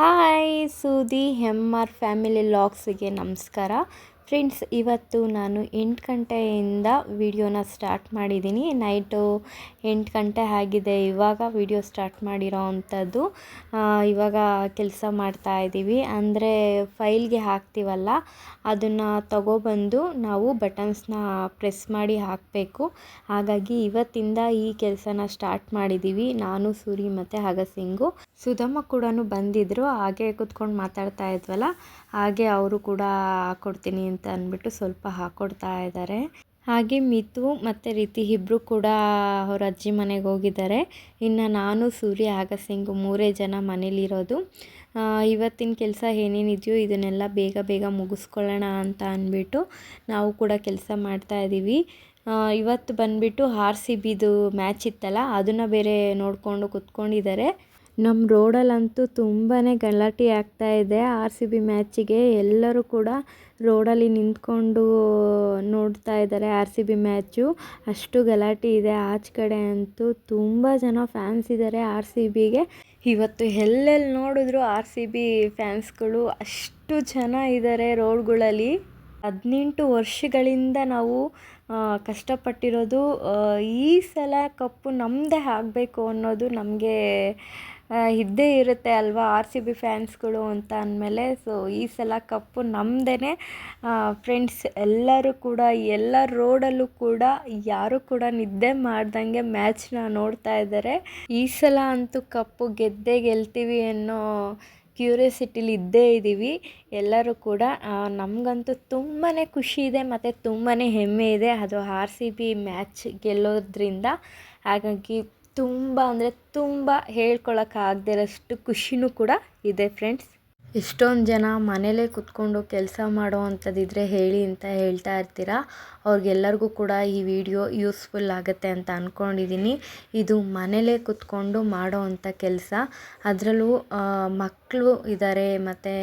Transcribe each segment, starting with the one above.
Hi ಸೂದಿ M R family ಲಾಗ್ಸಿಗೆ ನಮಸ್ಕಾರ. ಫ್ರೆಂಡ್ಸ್, ಇವತ್ತು ನಾನು ಎಂಟು ಗಂಟೆಯಿಂದ ವಿಡಿಯೋನ ಸ್ಟಾರ್ಟ್ ಮಾಡಿದ್ದೀನಿ. ನೈಟು ಎಂಟು ಗಂಟೆ ಆಗಿದೆ, ಇವಾಗ ವಿಡಿಯೋ ಸ್ಟಾರ್ಟ್ ಮಾಡಿರೋ ಅಂಥದ್ದು. ಇವಾಗ ಕೆಲಸ ಮಾಡ್ತಾ ಇದ್ದೀವಿ. ಅಂದರೆ ಫೈಲ್ಗೆ ಹಾಕ್ತೀವಲ್ಲ, ಅದನ್ನು ತಗೊಬಂದು ನಾವು ಬಟನ್ಸ್ನ ಪ್ರೆಸ್ ಮಾಡಿ ಹಾಕಬೇಕು. ಹಾಗಾಗಿ ಇವತ್ತಿಂದ ಈ ಕೆಲಸನ ಸ್ಟಾರ್ಟ್ ಮಾಡಿದ್ದೀವಿ. ನಾನು ಸೂರಿ ಮತ್ತು ಹಗಸಿಂಗು ಸುಧಮ್ಮ ಕೂಡ ಬಂದಿದ್ದರು ಹಾಗೆ ಕೂತ್ಕೊಂಡು ಮಾತಾಡ್ತಾ ಇದ್ವಲ್ಲ, ಹಾಗೆ ಅವರು ಕೂಡ ಹಾಕ್ಕೊಡ್ತೀನಿ ಅಂತ ಅಂದ್ಬಿಟ್ಟು ಸ್ವಲ್ಪ ಹಾಕ್ಕೊಡ್ತಾ ಇದ್ದಾರೆ ಹಾಗೆ ಮಿತು ಮತ್ತು ರೀತಿ ಇಬ್ಬರು ಕೂಡ ಅವ್ರ ಅಜ್ಜಿ ಮನೆಗೆ ಹೋಗಿದ್ದಾರೆ. ಇನ್ನು ನಾನು, ಸೂರ್ಯ ಆಗಸಿಂಗು ಮೂರೇ ಜನ ಮನೇಲಿರೋದು. ಇವತ್ತಿನ ಕೆಲಸ ಏನೇನಿದೆಯೋ ಇದನ್ನೆಲ್ಲ ಬೇಗ ಬೇಗ ಮುಗಿಸ್ಕೊಳ್ಳೋಣ ಅಂತ ಅಂದ್ಬಿಟ್ಟು ನಾವು ಕೂಡ ಕೆಲಸ ಮಾಡ್ತಾ ಇದ್ದೀವಿ ಇವತ್ತು ಬಂದುಬಿಟ್ಟು ಆರ್ ಸಿ ಬಿದು ಮ್ಯಾಚ್ ಇತ್ತಲ್ಲ, ಅದನ್ನು ಬೇರೆ ನೋಡಿಕೊಂಡು ಕುತ್ಕೊಂಡಿದ್ದಾರೆ. ನಮ್ಮ ರೋಡಲ್ಲಂತೂ ತುಂಬಾ ಗಲಾಟೆ ಆಗ್ತಾ ಇದೆ. ಆರ್ ಸಿ ಬಿ ಮ್ಯಾಚಿಗೆ ಎಲ್ಲರೂ ಕೂಡ ರೋಡಲ್ಲಿ ನಿಂತ್ಕೊಂಡು ನೋಡ್ತಾ ಇದ್ದಾರೆ ಆರ್ ಸಿ ಬಿ ಮ್ಯಾಚು. ಅಷ್ಟು ಗಲಾಟೆ ಇದೆ ಆಚೆ ಕಡೆ ಅಂತೂ ತುಂಬ ಜನ ಫ್ಯಾನ್ಸ್ ಇದ್ದಾರೆ ಆರ್ ಸಿ ಬಿಗೆ. ಇವತ್ತು ಎಲ್ಲೆಲ್ಲಿ ನೋಡಿದ್ರು ಆರ್ ಸಿ ಬಿ ಫ್ಯಾನ್ಸ್ಗಳು ಅಷ್ಟು ಜನ ಇದ್ದಾರೆ ರೋಡ್ಗಳಲ್ಲಿ. ಹದಿನೆಂಟು ವರ್ಷಗಳಿಂದ ನಾವು ಕಷ್ಟಪಟ್ಟಿರೋದು ಈ ಸಲ ಕಪ್ಪು ನಮ್ಮದೇ ಆಗಬೇಕು ಅನ್ನೋದು ನಮಗೆ ಇದ್ದೇ ಇರುತ್ತೆ ಅಲ್ವಾ ಆರ್ ಸಿ ಬಿ ಫ್ಯಾನ್ಸ್ಗಳು ಅಂತ ಅಂದಮೇಲೆ. ಸೊ ಈ ಸಲ ಕಪ್ಪು ನಮ್ಮದೇ ಫ್ರೆಂಡ್ಸ್ ಎಲ್ಲರೂ ಕೂಡ, ಎಲ್ಲ ರೋಡಲ್ಲೂ ಕೂಡ ಯಾರು ಕೂಡ ನಿದ್ದೆ ಮಾಡ್ದಂಗೆ ಮ್ಯಾಚ್ನ ನೋಡ್ತಾ ಇದ್ದಾರೆ ಈ ಸಲ ಅಂತೂ ಕಪ್ಪು ಗೆದ್ದೇ ಗೆಲ್ತೀವಿ ಅನ್ನೋ ಕ್ಯೂರಿಯಾಸಿಟಿಲಿ ಇದ್ದೇ ಇದ್ದೀವಿ ಎಲ್ಲರೂ ಕೂಡ ನಮಗಂತೂ ತುಂಬಾ ಖುಷಿ ಇದೆ ಮತ್ತು ತುಂಬಾ ಹೆಮ್ಮೆ ಇದೆ ಅದು ಆರ್ ಸಿ ಬಿ ಮ್ಯಾಚ್ ಗೆಲ್ಲೋದ್ರಿಂದ. ಹಾಗಾಗಿ ತುಂಬ ಅಂದರೆ ತುಂಬ ಹೇಳ್ಕೊಳಕ್ಕಾಗದಿರೋಷ್ಟು ಖುಷಿನೂ ಕೂಡ ಇದೆ ಫ್ರೆಂಡ್ಸ್ ಎಷ್ಟೊಂದು ಜನ ಮನೆಯಲ್ಲೇ ಕುತ್ಕೊಂಡು ಕೆಲಸ ಮಾಡೋ ಅಂಥದ್ದಿದ್ರೆ ಹೇಳಿ ಅಂತ ಹೇಳ್ತಾ ಇರ್ತೀರ? ಅವ್ರಿಗೆಲ್ಲರಿಗೂ ಕೂಡ ಈ ವಿಡಿಯೋ ಯೂಸ್ಫುಲ್ ಆಗುತ್ತೆ ಅಂತ ಅಂದ್ಕೊಂಡಿದ್ದೀನಿ ಇದು ಮನೆಯಲ್ಲೇ ಕುತ್ಕೊಂಡು ಮಾಡೋ ಅಂಥ ಕೆಲಸ. ಅದರಲ್ಲೂ ಮಕ್ಕಳು ಇದ್ದಾರೆ ಮತ್ತು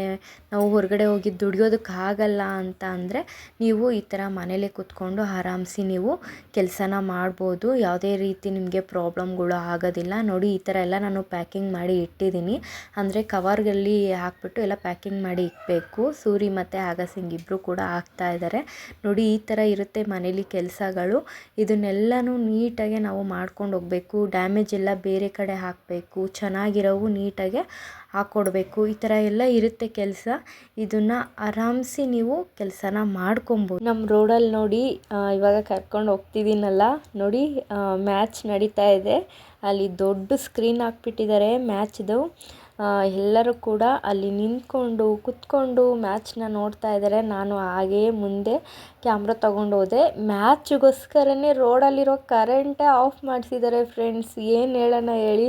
ನಾವು ಹೊರಗಡೆ ಹೋಗಿ ದುಡಿಯೋದಕ್ಕಾಗಲ್ಲ ಅಂತ ಅಂದರೆ ನೀವು ಈ ಥರ ಮನೆಯಲ್ಲೇ ಕುತ್ಕೊಂಡು ಆರಾಮ್ಸಿ ನೀವು ಕೆಲಸನ ಮಾಡ್ಬೋದು. ಯಾವುದೇ ರೀತಿ ನಿಮಗೆ ಪ್ರಾಬ್ಲಮ್ಗಳು ಆಗೋದಿಲ್ಲ. ನೋಡಿ, ಈ ಥರ ಎಲ್ಲ ನಾನು ಪ್ಯಾಕಿಂಗ್ ಮಾಡಿ ಇಟ್ಟಿದ್ದೀನಿ ಅಂದರೆ ಕವರ್ಗಲ್ಲಿ ಹಾಕ್ಬಿಟ್ಟು ಎಲ್ಲ ಪ್ಯಾಕಿಂಗ್ ಮಾಡಿ ಇಕ್ಬೇಕು. ಸೂರಿ ಮತ್ತು ಆಗಸಿಂಗ್ ಇಬ್ಬರು ಕೂಡ ಹಾಕ್ತಾ ಇದ್ದಾರೆ ನೋಡಿ, ಈ ಥರ ಇರುತ್ತೆ ಮನೇಲಿ ಕೆಲಸಗಳು. ಇದನ್ನೆಲ್ಲನೂ ನೀಟಾಗೆ ನಾವು ಮಾಡ್ಕೊಂಡು ಹೋಗಬೇಕು. ಡ್ಯಾಮೇಜ್ ಎಲ್ಲ ಬೇರೆ ಕಡೆ ಹಾಕಬೇಕು. ಚೆನ್ನಾಗಿರೋವು ನೀಟಾಗೆ ಹಾಕ್ಕೊಡ್ಬೇಕು ಈ ಥರ ಎಲ್ಲ ಇರುತ್ತೆ ಕೆಲಸ. ಇದನ್ನು ಆರಾಮ್ಸಿ ನೀವು ಕೆಲಸನ ಮಾಡ್ಕೊಬೋದು. ನಮ್ಮ ರೋಡಲ್ಲಿ ನೋಡಿ ಇವಾಗ ಕರ್ಕೊಂಡು ಹೋಗ್ತಿದ್ದೀನಲ್ಲ ನೋಡಿ ಮ್ಯಾಚ್ ನಡೀತಾ ಇದೆ. ಅಲ್ಲಿ ದೊಡ್ಡ ಸ್ಕ್ರೀನ್ ಹಾಕ್ಬಿಟ್ಟಿದ್ದಾರೆ ಮ್ಯಾಚ್ದು. ಎಲ್ಲರೂ ಕೂಡ ಅಲ್ಲಿ ನಿಂತ್ಕೊಂಡು, ಕುತ್ಕೊಂಡು ಮ್ಯಾಚನ್ನ ನೋಡ್ತಾ ಇದ್ದಾರೆ ನಾನು ಹಾಗೇ ಮುಂದೆ ಕ್ಯಾಮ್ರಾ ತೊಗೊಂಡು ಹೋದೆ. ಮ್ಯಾಚ್ಗೋಸ್ಕರನೇ ರೋಡಲ್ಲಿರೋ ಕರೆಂಟೇ ಆಫ್ ಮಾಡಿಸಿದ್ದಾರೆ ಫ್ರೆಂಡ್ಸ್ ಏನು ಹೇಳೋಣ ಹೇಳಿ.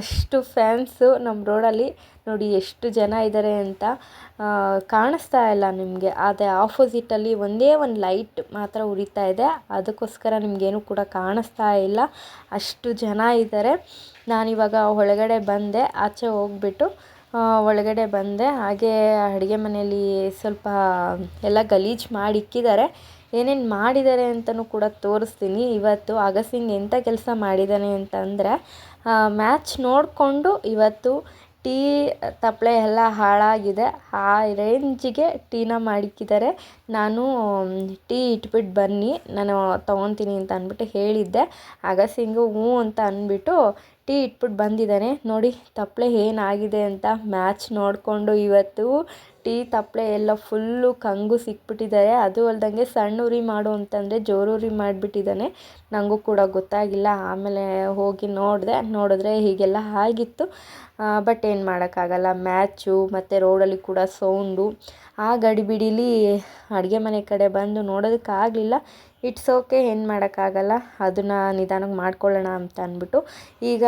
ಅಷ್ಟು ಫ್ಯಾನ್ಸು ನಮ್ಮ ರೋಡಲ್ಲಿ ನೋಡಿ ಎಷ್ಟು ಜನ ಇದ್ದಾರೆ ಅಂತ ಕಾಣಿಸ್ತಾ ಇಲ್ಲ ನಿಮಗೆ. ಅದೇ ಆಪೋಸಿಟಲ್ಲಿ ಒಂದೇ ಒಂದು ಲೈಟ್ ಮಾತ್ರ ಉರಿತಾ ಇದೆ. ಅದಕ್ಕೋಸ್ಕರ ನಿಮಗೇನು ಕೂಡ ಕಾಣಿಸ್ತಾ ಇಲ್ಲ. ಅಷ್ಟು ಜನ ಇದ್ದಾರೆ ನಾನಿವಾಗ ಒಳಗಡೆ ಬಂದೆ, ಆಚೆ ಹೋಗ್ಬಿಟ್ಟು ಒಳಗಡೆ ಬಂದೆ. ಹಾಗೆ ಅಡುಗೆ ಮನೆಯಲ್ಲಿ ಸ್ವಲ್ಪ ಎಲ್ಲ ಗಲೀಜು ಮಾಡಿ ಇಕ್ಕಿದ್ದಾರೆ. ಏನೇನು ಮಾಡಿದ್ದಾರೆ ಅಂತಲೂ ಕೂಡ ತೋರಿಸ್ತೀನಿ. ಇವತ್ತು ಅಗಸಿಂಗ್ ಎಂಥ ಕೆಲಸ ಮಾಡಿದ್ದಾನೆ ಅಂತಂದರೆ ಮ್ಯಾಚ್ ನೋಡಿಕೊಂಡು ಇವತ್ತು ಟೀ ತಪ್ಪಲೆ ಎಲ್ಲ ಹಾಳಾಗಿದೆ. ಆ ರೇಂಜಿಗೆ ಟೀನ ಮಾಡಿಕ್ಕಿದ್ದಾರೆ. ನಾನು, ಟೀ ಇಟ್ಬಿಟ್ಟು ಬನ್ನಿ, ನಾನು ತೊಗೊತೀನಿ ಅಂತ ಅಂದ್ಬಿಟ್ಟು ಹೇಳಿದ್ದೆ. ಅಗಸಿಂಗು ಹ್ಞೂ ಅಂತ ಅಂದ್ಬಿಟ್ಟು ಟೀ ಇಟ್ಬಿಟ್ಟು ಬಂದಿದ್ದಾನೆ. ನೋಡಿ ತಪ್ಪಲೆ ಏನಾಗಿದೆ ಅಂತ ಮ್ಯಾಚ್ ನೋಡಿಕೊಂಡು ಇವತ್ತು ಟೀ ತಪ್ಪಲೆ ಎಲ್ಲ ಫುಲ್ಲು ಕಂಗು ಸಿಕ್ಬಿಟ್ಟಿದ್ದಾರೆ. ಅದು ಅಲ್ದಂಗೆ ಸಣ್ಣ ಉರಿ ಮಾಡು ಅಂತಂದರೆ ಜೋರು ಉರಿ ಮಾಡಿಬಿಟ್ಟಿದ್ದಾನೆ. ನನಗೂ ಕೂಡ ಗೊತ್ತಾಗಿಲ್ಲ. ಆಮೇಲೆ ಹೋಗಿ ನೋಡಿದೆ, ನೋಡಿದ್ರೆ ಹೀಗೆಲ್ಲ ಆಗಿತ್ತು. ಬಟ್ ಏನು ಮಾಡೋಕ್ಕಾಗಲ್ಲ. ಮ್ಯಾಚು ಮತ್ತು ರೋಡಲ್ಲಿ ಕೂಡ ಸೌಂಡು. ಆ ಗಡಿಬಿಡಿಲಿ ಅಡುಗೆ ಮನೆ ಕಡೆ ಬಂದು ನೋಡೋದಕ್ಕಾಗಲಿಲ್ಲ. ಇಟ್ಸ್ ಓಕೆ, ಏನು ಮಾಡೋಕ್ಕಾಗಲ್ಲ, ಅದನ್ನು ನಿಧಾನಕ್ಕೆ ಮಾಡ್ಕೊಳ್ಳೋಣ ಅಂತ ಅಂದ್ಬಿಟ್ಟು, ಈಗ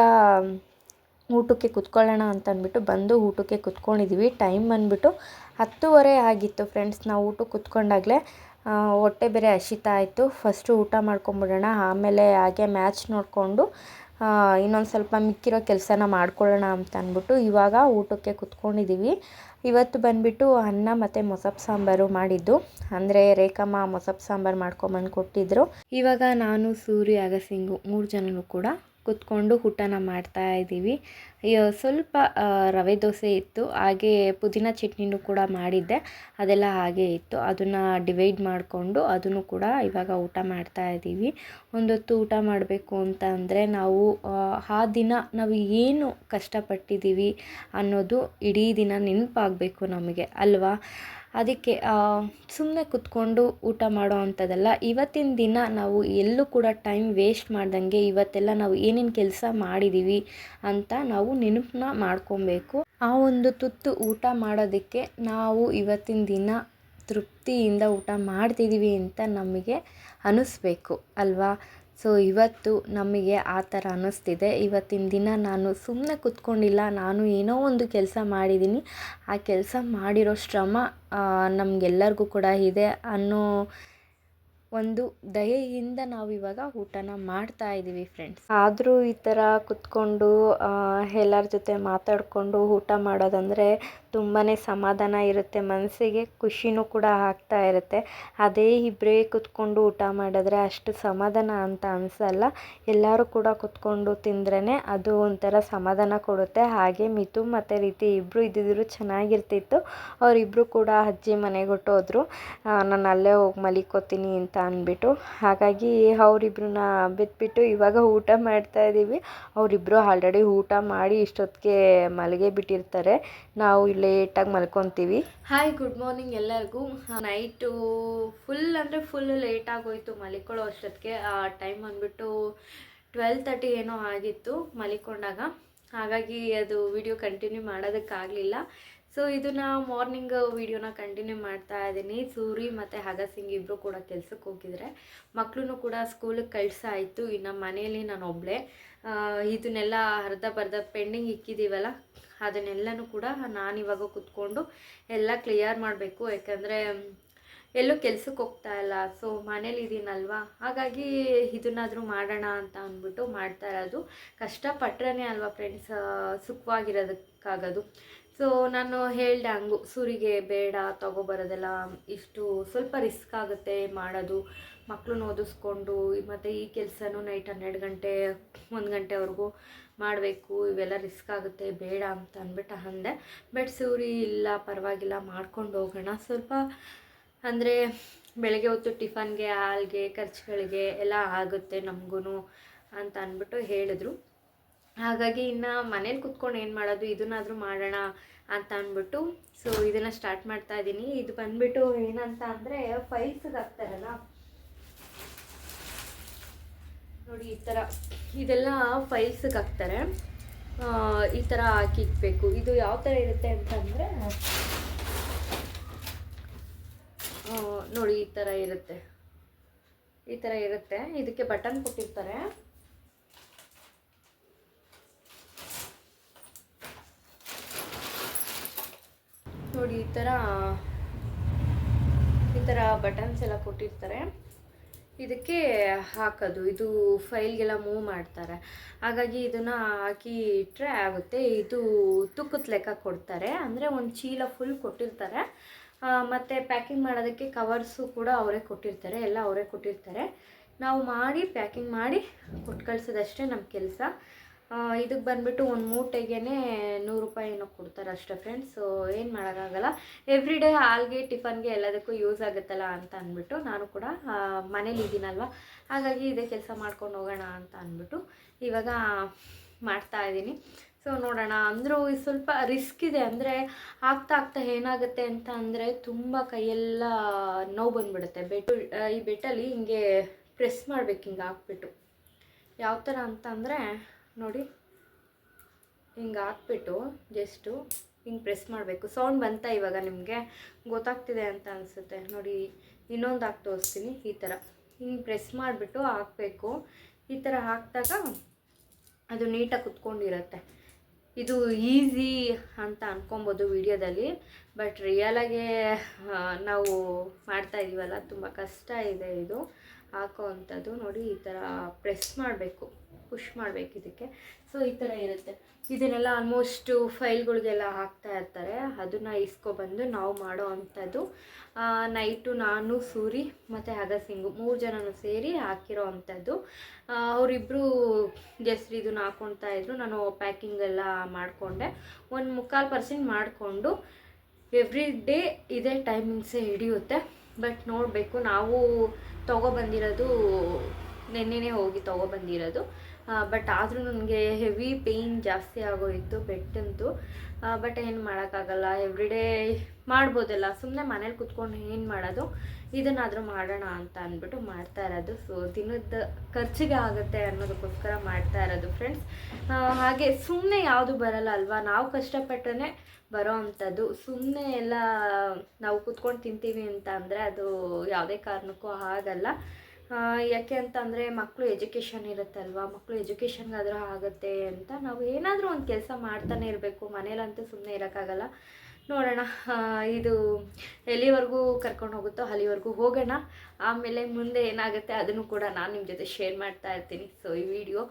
ಊಟಕ್ಕೆ ಕುತ್ಕೊಳ್ಳೋಣ ಅಂತ ಅಂದ್ಬಿಟ್ಟು ಬಂದು ಊಟಕ್ಕೆ ಕುತ್ಕೊಂಡಿದ್ದೀವಿ ಟೈಮ್ ಬಂದುಬಿಟ್ಟು ಹತ್ತುವರೆ ಆಗಿತ್ತು ಫ್ರೆಂಡ್ಸ್. ನಾವು ಊಟಕ್ಕೆ ಕುತ್ಕೊಂಡಾಗಲೇ ಹೊಟ್ಟೆ ಬೇರೆ ಹಸಿತಾ ಇತ್ತು. ಫಸ್ಟು ಊಟ ಮಾಡ್ಕೊಂಬಿಡೋಣ. ಆಮೇಲೆ ಹಾಗೆ ಮ್ಯಾಚ್ ನೋಡಿಕೊಂಡು ಇನ್ನೊಂದು ಸ್ವಲ್ಪ ಮಿಕ್ಕಿರೋ ಕೆಲಸನ ಮಾಡ್ಕೊಳ್ಳೋಣ ಅಂತ ಅಂದ್ಬಿಟ್ಟು ಇವಾಗ ಊಟಕ್ಕೆ ಕುತ್ಕೊಂಡಿದ್ದೀವಿ ಇವತ್ತು ಬಂದುಬಿಟ್ಟು ಅನ್ನ ಮತ್ತು ಮೊಸಪ್ ಸಾಂಬಾರು ಮಾಡಿದ್ದು. ಅಂದರೆ ರೇಖಮ್ಮ ಮೊಸಪ್ ಸಾಂಬಾರು ಮಾಡ್ಕೊಂಬಂದು ಕೊಟ್ಟಿದ್ದರು ಇವಾಗ ನಾನು, ಸೂರ್ಯ, ಅಗಸಿಂಗು ಮೂರು ಜನನೂ ಕೂಡ ಕೂತ್ಕೊಂಡು ಊಟನ ಮಾಡ್ತಾ ಇದ್ದೀವಿ. ಸ್ವಲ್ಪ ರವೆ ದೋಸೆ ಇತ್ತು. ಹಾಗೆ ಪುದೀನ ಚಟ್ನಿನೂ ಕೂಡ ಮಾಡಿದ್ದೆ. ಅದೆಲ್ಲ ಹಾಗೆ ಇತ್ತು. ಅದನ್ನು ಡಿವೈಡ್ ಮಾಡಿಕೊಂಡು ಅದನ್ನು ಕೂಡ ಇವಾಗ ಊಟ ಮಾಡ್ತಾ ಇದ್ದೀವಿ. ಒಂದೊತ್ತು ಊಟ ಮಾಡಬೇಕು ಅಂತ ಅಂದರೆ ನಾವು ಆ ದಿನ ನಾವು ಏನು ಕಷ್ಟಪಟ್ಟಿದ್ದೀವಿ ಅನ್ನೋದು ಇಡೀ ದಿನ ನೆನಪಾಗಬೇಕು ನಮಗೆ, ಅಲ್ವಾ? ಅದಕ್ಕೆ ಸುಮ್ಮನೆ ಕುತ್ಕೊಂಡು ಊಟ ಮಾಡೋ ಅಂಥದ್ದಲ್ಲ. ಇವತ್ತಿನ ದಿನ ನಾವು ಎಲ್ಲೂ ಕೂಡ ಟೈಮ್ ವೇಸ್ಟ್ ಮಾಡ್ದಂಗೆ ಇವತ್ತೆಲ್ಲ ನಾವು ಏನೇನು ಕೆಲಸ ಮಾಡಿದ್ದೀವಿ ಅಂತ ನಾವು ನೆನಪನ್ನ ಮಾಡ್ಕೊಬೇಕು. ಆ ಒಂದು ತುತ್ತು ಊಟ ಮಾಡೋದಕ್ಕೆ ನಾವು ಇವತ್ತಿನ ದಿನ ತೃಪ್ತಿಯಿಂದ ಊಟ ಮಾಡ್ತಿದ್ದೀವಿ ಅಂತ ನಮಗೆ ಅನ್ನಿಸ್ಬೇಕು ಅಲ್ವಾ? ಸೊ ಇವತ್ತು ನಮಗೆ ಆ ಥರ ಅನ್ನಿಸ್ತಿದೆ. ಇವತ್ತಿನ ದಿನ ನಾನು ಸುಮ್ಮನೆ ಕೂತ್ಕೊಂಡಿಲ್ಲ. ನಾನು ಏನೋ ಒಂದು ಕೆಲಸ ಮಾಡಿದ್ದೀನಿ. ಆ ಕೆಲಸ ಮಾಡಿರೋ ಶ್ರಮ ನಮಗೆಲ್ಲರಿಗೂ ಕೂಡ ಇದೆ ಅನ್ನೋ ಒಂದು ದಯೆಯಿಂದ ನಾವು ಇವಾಗ ಊಟನ ಮಾಡ್ತಾ ಇದ್ದೀವಿ ಫ್ರೆಂಡ್ಸ್ ಆದರೂ ಈ ಥರ ಕುತ್ಕೊಂಡು ಎಲ್ಲರ ಜೊತೆ ಮಾತಾಡಿಕೊಂಡು ಊಟ ಮಾಡೋದಂದರೆ ತುಂಬಾ ಸಮಾಧಾನ ಇರುತ್ತೆ, ಮನಸ್ಸಿಗೆ ಖುಷಿನೂ ಕೂಡ ಆಗ್ತಾ ಇರುತ್ತೆ. ಅದೇ ಇಬ್ಬರೇ ಕುತ್ಕೊಂಡು ಊಟ ಮಾಡಿದ್ರೆ ಅಷ್ಟು ಸಮಾಧಾನ ಅಂತ ಅನಿಸಲ್ಲ. ಎಲ್ಲರೂ ಕೂಡ ಕುತ್ಕೊಂಡು ತಿಂದ್ರೇ ಅದು ಒಂಥರ ಸಮಾಧಾನ ಕೊಡುತ್ತೆ. ಹಾಗೆ ಮಿತು ಮತ್ತು ರೀತಿ ಇಬ್ಬರು ಇದ್ದಿದ್ರು ಚೆನ್ನಾಗಿರ್ತಿತ್ತು. ಅವರಿಬ್ಬರು ಕೂಡ ಅಜ್ಜಿ ಮನೆಗೆ ಹೊಟ್ಟೋದ್ರು ನಾನು ಅಲ್ಲೇ ಹೋಗಿ ಮಲಿಕೋತೀನಿ ಅಂತ ಅಂದ್ಬಿಟ್ಟು ಹಾಗಾಗಿ ಅವರಿಬ್ರನ್ನ ಬಿಟ್ಬಿಟ್ಟು ಇವಾಗ ಊಟ ಮಾಡ್ತಾ ಇದ್ದೀವಿ ಅವರಿಬ್ಬರು ಆಲ್ರೆಡಿ ಊಟ ಮಾಡಿ ಇಷ್ಟೊತ್ತಿಗೆ ಮಲಗೇ ಬಿಟ್ಟಿರ್ತಾರೆ. ನಾವು ಲೇಟಾಗಿ ಮಲ್ಕೊತೀವಿ. ಹಾಯ್ ಗುಡ್ ಮಾರ್ನಿಂಗ್ ಎಲ್ಲರಿಗೂ. ನೈಟು ಫುಲ್ ಅಂದರೆ ಫುಲ್ ಲೇಟ್ ಆಗೋಯ್ತು ಮಲಿಕೊಳ್ಳೋ ಅಷ್ಟೊತ್ತಿಗೆ. ಟೈಮ್ ಬಂದ್ಬಿಟ್ಟು ಟ್ವೆಲ್ ತರ್ಟಿ ಏನೋ ಆಗಿತ್ತು ಮಲಿಕೊಂಡಾಗ. ಹಾಗಾಗಿ ಅದು ವಿಡಿಯೋ ಕಂಟಿನ್ಯೂ ಮಾಡೋದಕ್ಕಾಗಲಿಲ್ಲ. ಸೊ ಇದನ್ನು ಮಾರ್ನಿಂಗ್ ವೀಡಿಯೋನ ಕಂಟಿನ್ಯೂ ಮಾಡ್ತಾ ಇದ್ದೀನಿ. ಸೂರಿ ಮತ್ತು ಹಗಸಿಂಗ್ ಇಬ್ಬರು ಕೂಡ ಕೆಲ್ಸಕ್ಕೆ ಹೋಗಿದ್ರೆ. ಮಕ್ಕಳೂ ಕೂಡ ಸ್ಕೂಲಿಗೆ ಕಳ್ಸಾಯಿತು. ಇನ್ನು ಮನೆಯಲ್ಲಿ ನಾನು ಒಬ್ಬಳೆ ಇದನ್ನೆಲ್ಲ ಅರ್ಧ ಬರ್ಧ ಪೆಂಡಿಂಗ್ ಇಕ್ಕಿದ್ದೀವಲ್ಲ ಅದನ್ನೆಲ್ಲನೂ ಕೂಡ ನಾನು ಇವಾಗ ಕೂತ್ಕೊಂಡು ಎಲ್ಲ ಕ್ಲಿಯರ್ ಮಾಡಬೇಕು. ಯಾಕಂದರೆ ಎಲ್ಲೂ ಕೆಲ್ಸಕ್ಕೆ ಹೋಗ್ತಾ ಇಲ್ಲ. ಸೊ ಮನೇಲಿ ಇದ್ದೀನಲ್ವಾ ಹಾಗಾಗಿ ಇದನ್ನಾದರೂ ಮಾಡೋಣ ಅಂತ ಅಂದ್ಬಿಟ್ಟು ಮಾಡ್ತಾ ಇರೋದು. ಕಷ್ಟಪಟ್ಟರೆ ಅಲ್ವಾ ಫ್ರೆಂಡ್ಸ್ ಸುಖವಾಗಿರೋದಕ್ಕಾಗೋದು. ಸೊ ನಾನು ಹೇಳ್ದೆ ಹಂಗು, ಸೂರಿಗೆ ಬೇಡ ತಗೋಬರೋದೆಲ್ಲ ಇಷ್ಟು ಸ್ವಲ್ಪ ರಿಸ್ಕ್ ಆಗುತ್ತೆ ಮಾಡೋದು. ಮಕ್ಕಳನ್ನ ಓದಿಸ್ಕೊಂಡು, ಮತ್ತು ಈ ಕೆಲಸನೂ ನೈಟ್ ಹನ್ನೆರಡು ಗಂಟೆ, ಒಂದು ಗಂಟೆವರೆಗೂ ಮಾಡಬೇಕು, ಇವೆಲ್ಲ ರಿಸ್ಕ್ ಆಗುತ್ತೆ, ಬೇಡ ಅಂತ ಅಂದ್ಬಿಟ್ಟು ಅಂದೆ. ಬಟ್ ಸೂರಿ ಇಲ್ಲ, ಪರವಾಗಿಲ್ಲ, ಮಾಡ್ಕೊಂಡು ಹೋಗೋಣ. ಸ್ವಲ್ಪ ಅಂದರೆ ಬೆಳಗ್ಗೆ ಹೊತ್ತು ಟಿಫನ್ಗೆ, ಹಾಲ್ಗೆ, ಖರ್ಚುಗಳಿಗೆ ಎಲ್ಲ ಆಗುತ್ತೆ ನಮಗೂ ಅಂತ ಅಂದ್ಬಿಟ್ಟು ಹೇಳಿದ್ರು. ಹಾಗಾಗಿ ಇನ್ನು ಮನೇಲಿ ಕುತ್ಕೊಂಡು ಏನು ಮಾಡೋದು, ಇದನ್ನಾದರೂ ಮಾಡೋಣ ಅಂತ ಅಂದ್ಬಿಟ್ಟು ಸೊ ಇದನ್ನು ಸ್ಟಾರ್ಟ್ ಮಾಡ್ತಾ ಇದ್ದೀನಿ ಇದು ಬಂದ್ಬಿಟ್ಟು ಏನಂತ ಅಂದರೆ ಫೈಲ್ಸಿಗೆ ಹಾಕ್ತಾರಲ್ಲ ನೋಡಿ, ಈ ಥರ ಇದೆಲ್ಲ ಫೈಲ್ಸ್ಗೆ ಹಾಕ್ತಾರೆ ಈ ಥರ ಹಾಕಿ ಇಕ್ಬೇಕು ಇದು ಯಾವ ಥರ ಇರುತ್ತೆ ಅಂತಂದರೆ ನೋಡಿ, ಈ ಥರ ಇರುತ್ತೆ. ಈ ಥರ ಇರುತ್ತೆ. ಇದಕ್ಕೆ ಬಟನ್ ಕೊಟ್ಟಿರ್ತಾರೆ. ನೋಡಿ ಈ ಥರ ಈ ಥರ ಬಟನ್ಸ್ ಎಲ್ಲ ಕೊಟ್ಟಿರ್ತಾರೆ. ಇದಕ್ಕೆ ಹಾಕೋದು, ಇದು ಫೈಲ್ಗೆಲ್ಲ ಮೂವ್ ಮಾಡ್ತಾರೆ. ಹಾಗಾಗಿ ಇದನ್ನು ಹಾಕಿ ಇಟ್ಟರೆ ಆಗುತ್ತೆ. ಇದು ತುಕ್ಕದ ಲೆಕ್ಕ ಕೊಡ್ತಾರೆ. ಅಂದರೆ ಒಂದು ಚೀಲ ಫುಲ್ ಕೊಟ್ಟಿರ್ತಾರೆ. ಮತ್ತು ಪ್ಯಾಕಿಂಗ್ ಮಾಡೋದಕ್ಕೆ ಕವರ್ಸು ಕೂಡ ಅವರೇ ಕೊಟ್ಟಿರ್ತಾರೆ. ಎಲ್ಲ ಅವರೇ ಕೊಟ್ಟಿರ್ತಾರೆ. ನಾವು ಮಾಡಿ ಪ್ಯಾಕಿಂಗ್ ಮಾಡಿ ಕೊಟ್ಟು ಕಳ್ಸೋದಷ್ಟೇ ನಮ್ಮ ಕೆಲಸ. ಇದಕ್ಕೆ ಬಂದುಬಿಟ್ಟು ಒಂದು ಮೂಟೆಗೆ ನೂರು ರೂಪಾಯಿ ಏನೋ ಕೊಡ್ತಾರೆ ಅಷ್ಟೇ ಫ್ರೆಂಡ್ಸ್ ಸೊ ಏನು ಮಾಡೋಕ್ಕಾಗಲ್ಲ. ಎವ್ರಿ ಡೇ ಹಾಲ್ಗೆ ಟಿಫನ್ಗೆ ಎಲ್ಲದಕ್ಕೂ ಯೂಸ್ ಆಗುತ್ತಲ್ಲ ಅಂತ ಅಂದ್ಬಿಟ್ಟು ನಾನು ಕೂಡ ಮನೇಲಿ ಇದ್ದೀನಲ್ವ ಹಾಗಾಗಿ ಇದೇ ಕೆಲಸ ಮಾಡ್ಕೊಂಡು ಹೋಗೋಣ ಅಂತ ಅಂದ್ಬಿಟ್ಟು ಇವಾಗ ಮಾಡ್ತಾ ಇದ್ದೀನಿ. ಸೊ ನೋಡೋಣ. ಅಂದರೂ ಸ್ವಲ್ಪ ರಿಸ್ಕ್ ಇದೆ. ಅಂದರೆ ಆಗ್ತಾ ಆಗ್ತಾ ಏನಾಗುತ್ತೆ ಅಂತ ಅಂದರೆ ತುಂಬ ಕೈಯೆಲ್ಲ ನೋವು ಬಂದುಬಿಡುತ್ತೆ. ಬೆಟ್ಟು ಈ ಬೆಟ್ಟಲ್ಲಿ ಹಿಂಗೆ ಪ್ರೆಸ್ ಮಾಡ್ಬೇಕು ಹಿಂಗೆ ಹಾಕ್ಬಿಟ್ಟು. ಯಾವ ಥರ ಅಂತ ಅಂದರೆ ನೋಡಿ. ಹಿಂಗೆ ಹಾಕ್ಬಿಟ್ಟು ಜಸ್ಟು ಹಿಂಗೆ ಪ್ರೆಸ್ ಮಾಡಬೇಕು. ಸೌಂಡ್ ಬಂತ ಇವಾಗ ನಿಮಗೆ? ಗೊತ್ತಾಗ್ತಿದೆ ಅಂತ ಅನಿಸುತ್ತೆ. ನೋಡಿ, ಇನ್ನೊಂದು ಹಾಕಿ ತೋರಿಸ್ತೀನಿ. ಈ ಥರ ಹಿಂಗೆ ಪ್ರೆಸ್ ಮಾಡಿಬಿಟ್ಟು ಹಾಕಬೇಕು. ಈ ಥರ ಹಾಕಿದಾಗ ಅದು ನೀಟಾಗಿ ಕುತ್ಕೊಂಡಿರುತ್ತೆ. ಇದು ಈಸಿ ಅಂತ ಅಂದ್ಕೊಬೋದು ವಿಡಿಯೋದಲ್ಲಿ. ಬಟ್ ರಿಯಲಾಗೆ ನಾವು ಮಾಡ್ತಾ ಇದ್ದೀವಲ್ಲ ತುಂಬ ಕಷ್ಟ ಇದೆ ಇದು. ಹಾಕೋ ಅಂಥದ್ದು ನೋಡಿ, ಈ ಥರ ಪ್ರೆಸ್ ಮಾಡಬೇಕು. ಪುಷ್ ಮಾಡಬೇಕು ಇದಕ್ಕೆ. ಸೊ ಈ ಥರ ಇರುತ್ತೆ. ಇದನ್ನೆಲ್ಲ ಆಲ್ಮೋಸ್ಟು ಫೈಲ್ಗಳಿಗೆಲ್ಲ ಹಾಕ್ತಾ ಇರ್ತಾರೆ. ಅದನ್ನು ಇಸ್ಕೊಬಂದು ನಾವು ಮಾಡೋ ಅಂಥದ್ದು. ನೈಟು ನಾನು, ಸೂರಿ, ಮತ್ತು ಅಗಸಿಂಗು ಮೂರು ಜನನು ಸೇರಿ ಹಾಕಿರೋ ಅಂಥದ್ದು. ಅವರಿಬ್ಬರು ಜಸ್ಟ್ ಇದನ್ನ ಹಾಕ್ಕೊಳ್ತಾ ಇದ್ರು. ನಾನು ಪ್ಯಾಕಿಂಗ್ ಎಲ್ಲ ಮಾಡಿಕೊಂಡೆ. ಒಂದು ಮುಕ್ಕಾಲು ಪರ್ಸೆಂಟ್ ಮಾಡಿಕೊಂಡು ಎವ್ರಿ ಡೇ ಇದೇ ಟೈಮಿಂಗ್ಸೇ ಹಿಡಿಯುತ್ತೆ. ಬಟ್ ನೋಡಬೇಕು, ನಾವು ತೊಗೊಬಂದಿರೋದು ನೆನ್ನೆನೇ ಹೋಗಿ ತೊಗೊಬಂದಿರೋದು ಬಟ್ ಆದರೂ ನನಗೆ ಹೆವಿ ಪೇಯ್ನ್ ಜಾಸ್ತಿ ಆಗೋಯಿತು ಬೆಟ್ಟಂತೂ. ಬಟ್ ಏನು ಮಾಡೋಕ್ಕಾಗಲ್ಲ ಎವ್ರಿಡೇ ಮಾಡ್ಬೋದಲ್ಲ ಸುಮ್ಮನೆ ಮನೇಲಿ ಕುತ್ಕೊಂಡು ಏನು ಮಾಡೋದು? ಇದನ್ನಾದರೂ ಮಾಡೋಣ ಅಂತ ಅಂದ್ಬಿಟ್ಟು ಮಾಡ್ತಾ ಇರೋದು. ಸೊ ದಿನದ ಖರ್ಚಿಗೆ ಆಗುತ್ತೆ ಅನ್ನೋದಕ್ಕೋಸ್ಕರ ಮಾಡ್ತಾ ಇರೋದು ಫ್ರೆಂಡ್ಸ್ ಹಾಗೆ ಸುಮ್ಮನೆ ಯಾವುದು ಬರಲ್ಲ ಅಲ್ವಾ? ನಾವು ಕಷ್ಟಪಟ್ಟರೆ ಬರೋ ಅಂಥದ್ದು. ಸುಮ್ಮನೆ ಎಲ್ಲ ನಾವು ಕುತ್ಕೊಂಡು ತಿಂತೀವಿ ಅಂತ ಅಂದರೆ ಅದು ಯಾವುದೇ ಕಾರಣಕ್ಕೂ ಆಗಲ್ಲ. ಯಾಕೆ ಅಂತಂದರೆ ಮಕ್ಕಳು ಎಜುಕೇಷನ್ ಇರುತ್ತಲ್ವ? ಮಕ್ಕಳು ಎಜುಕೇಷನ್ಗಾದರೂ ಆಗುತ್ತೆ ಅಂತ ನಾವು ಏನಾದರೂ ಒಂದು ಕೆಲಸ ಮಾಡ್ತಾನೆ ಇರಬೇಕು. ಮನೇಲಂತೂ ಸುಮ್ಮನೆ ಇರೋಕ್ಕಾಗಲ್ಲ. ನೋಡೋಣ ಇದು ಎಲ್ಲಿವರೆಗೂ ಕರ್ಕೊಂಡು ಹೋಗುತ್ತೋ ಅಲ್ಲಿವರೆಗೂ ಹೋಗೋಣ. ಆಮೇಲೆ ಮುಂದೆ ಏನಾಗುತ್ತೆ ಅದನ್ನು ಕೂಡ ನಾನು ನಿಮ್ಮ ಜೊತೆ ಶೇರ್ ಮಾಡ್ತಾ ಇರ್ತೀನಿ. ಸೊ ಈ ವಿಡಿಯೋ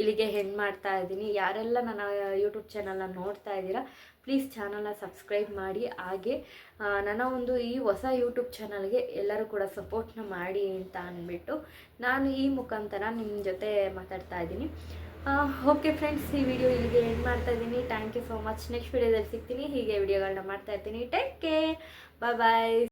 ಇಲ್ಲಿಗೆ ಹೆಣ್ಣು ಮಾಡ್ತಾ ಇದ್ದೀನಿ. ಯಾರೆಲ್ಲ ನನ್ನ ಯೂಟ್ಯೂಬ್ ಚಾನಲ್ನ ನೋಡ್ತಾ ಇದ್ದೀರಾ ಪ್ಲೀಸ್ ಚಾನಲ್ನ ಸಬ್ಸ್ಕ್ರೈಬ್ ಮಾಡಿ. ಹಾಗೆ ನನ್ನ ಒಂದು ಈ ಹೊಸ ಯೂಟ್ಯೂಬ್ ಚಾನಲ್ಗೆ ಎಲ್ಲರೂ ಕೂಡ ಸಪೋರ್ಟ್ನ ಮಾಡಿ ಅಂತ ಅಂದ್ಬಿಟ್ಟು ನಾನು ಈ ಮುಖಾಂತರ ನಿಮ್ಮ ಜೊತೆ ಮಾತಾಡ್ತಾ ಇದ್ದೀನಿ. ಓಕೆ ಫ್ರೆಂಡ್ಸ್ ಈ ವಿಡಿಯೋ ಇಲ್ಲಿಗೆ ಎಂಡ್ ಮಾಡ್ತಾ ಇದ್ದೀನಿ. Thank you so much next ವಿಡಿಯೋದಲ್ಲಿ ಸಿಗ್ತೀನಿ. ಹೀಗೆ ವಿಡಿಯೋಗಳನ್ನ ಮಾಡ್ತಾ ಇರ್ತೀನಿ. ಟೇಕ್ ಕೇರ್ ಬಾಯ್ ಬಾಯ್